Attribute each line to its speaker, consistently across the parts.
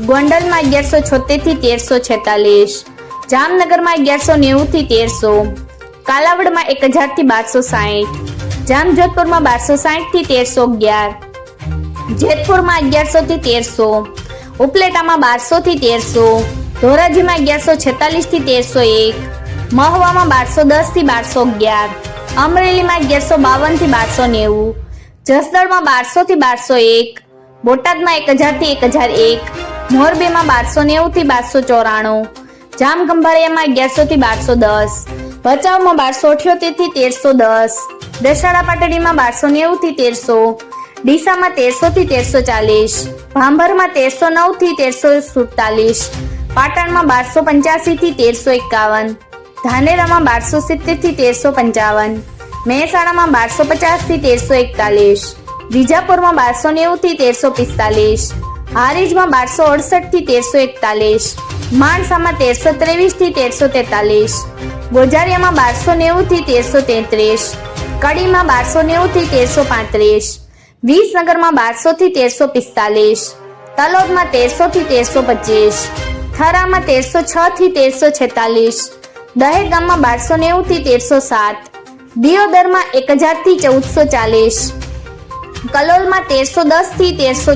Speaker 1: ગોંડલમાં અગિયારસો છોતેરથી તેરસો છેતાલીસ. જામનગરમાં અગિયારસો નેવું થી તેરસો. કાલાવડમાં એક હજારથી બારસો સાહીઠ. જામજોધપુરમાં બારસો સાહીઠથી તેરસો અગિયાર. જેતપુરમાં અગિયારસો થી તેરસો. ઉપલેટામાં બારસો થી તેરસો. ધોરાજીમાં અગિયારસો છેતાલીસથી તેરસો એક. મહુવામાં બારસો દસથી બારસો અગિયાર. અમરેલીમાં અગિયારસો બાવનથી બારસો નેવું. જસદણમાં બારસો થી બારસો એક. બોટાદમાં એક હજારથી એક હજાર એક. મોરબીમાં બારસો નેવુંથી બારસો ચોરાણું. જામખંભાળિયામાં અગિયારસો થી બારસો દસ. ભચાઉમાં બારસો અઠ્યોતેરથી તેરસો દસ. દશાડા પાટડીમાં બારસો નેવુંથી તેરસો. ડીસામાં તેરસો થી તેરસો ચાલીસ. ભાંભરમાં તેરસો નવથી તેરસો સુડતાલીસ. પાટણમાં બારસો પંચ્યાસીથી તેરસો એકાવન. ધાનેરામાં બારસો સિત્તેરથી તેરસો પંચાવન. મહેસાણામાં બારસો પચાસથી તેરસો એકતાલીસ. વિજાપુરમાં બારસો નેવુંથી તેરસો પિસ્તાલીસ. હારીજમાં બારસો અડસઠથી તેરસો એકતાલીસ. માણસામાં તેરસો ત્રેવીસથી તેરસો તેતાલીસ. ગોજારિયામાં બારસો નેવું થી તેરસો તેત્રીસ. કડીમાં બારસો નેવું થી તેરસો પાંત્રીસ. વિસનગરમાં બારસો થી તેરસો પિસ્તાલીસ. તલોદમાં તેરસો થી તેરસો પચીસ. થરામાં તેરસો છ થી તેરસો છેતાલીસ. દહેગામમાં બારસો નેવું થી તેરસો સાત. દિયોદરમાં એક હજારથી ચૌદસો ચાલીસ. કલોલમાં તેરસો દસથી તેરસો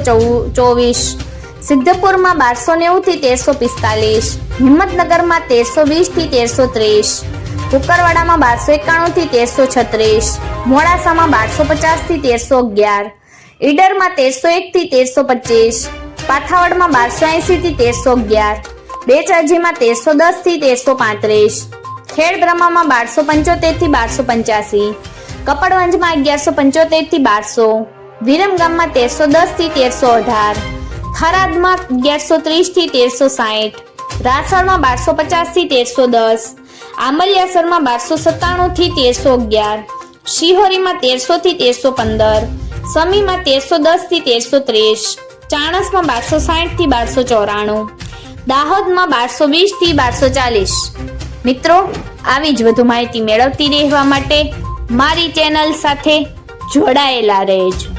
Speaker 1: ચોવીસ. સિદ્ધપુરમાં બારસો નેવું થી તેરસો પિસ્તાલીસ. હિંમતનગરમાં તેરસો વીસથી તેરસો ત્રીસ. કુકરવાડામાં બારસો એકાણું થી તેરસો છત્રીસ. મોડાસામાં બારસો પચાસથી તેરસો અગિયાર. ઈડરમાં તેરસો એક થી તેરસો પચીસ. પાથાવડમાં બારસો એંસીથી તેરસો અગિયાર. બેચરજીમાં તેરસો દસથી તેરસો પાંત્રીસ. ખેડ બ્રહ્મામાં બારસો પંચોતેરથી બારસો પંચ્યાસી. કપડવંજમાં અગિયારસો પંચોતેરથી બારસો. વિરમગામમાં તેરસો દસથી તેરસો અઢાર, થરાદમાં અગિયારસો ત્રીસથી તેરસો સાહીઠ, રાસણમાં બારસો પચાસથી તેરસો દસ, આંબલિયાસરમાં બારસો સત્તાણું થી તેરસો અગિયાર, શિહોરીમાં તેરસો થી તેરસો પંદર, સમીમાં તેરસો દસથી તેરસો ત્રીસ, ચાણસમાં બારસો સાહીઠથી બારસો ચોરાણું, દાહોદમાં બારસો વીસથી બારસો ચાલીસ. મિત્રો, આવી જ વધુ માહિતી મેળવતી રહેવા માટે મારી ચેનલ સાથે જોડાયેલા રહેજો.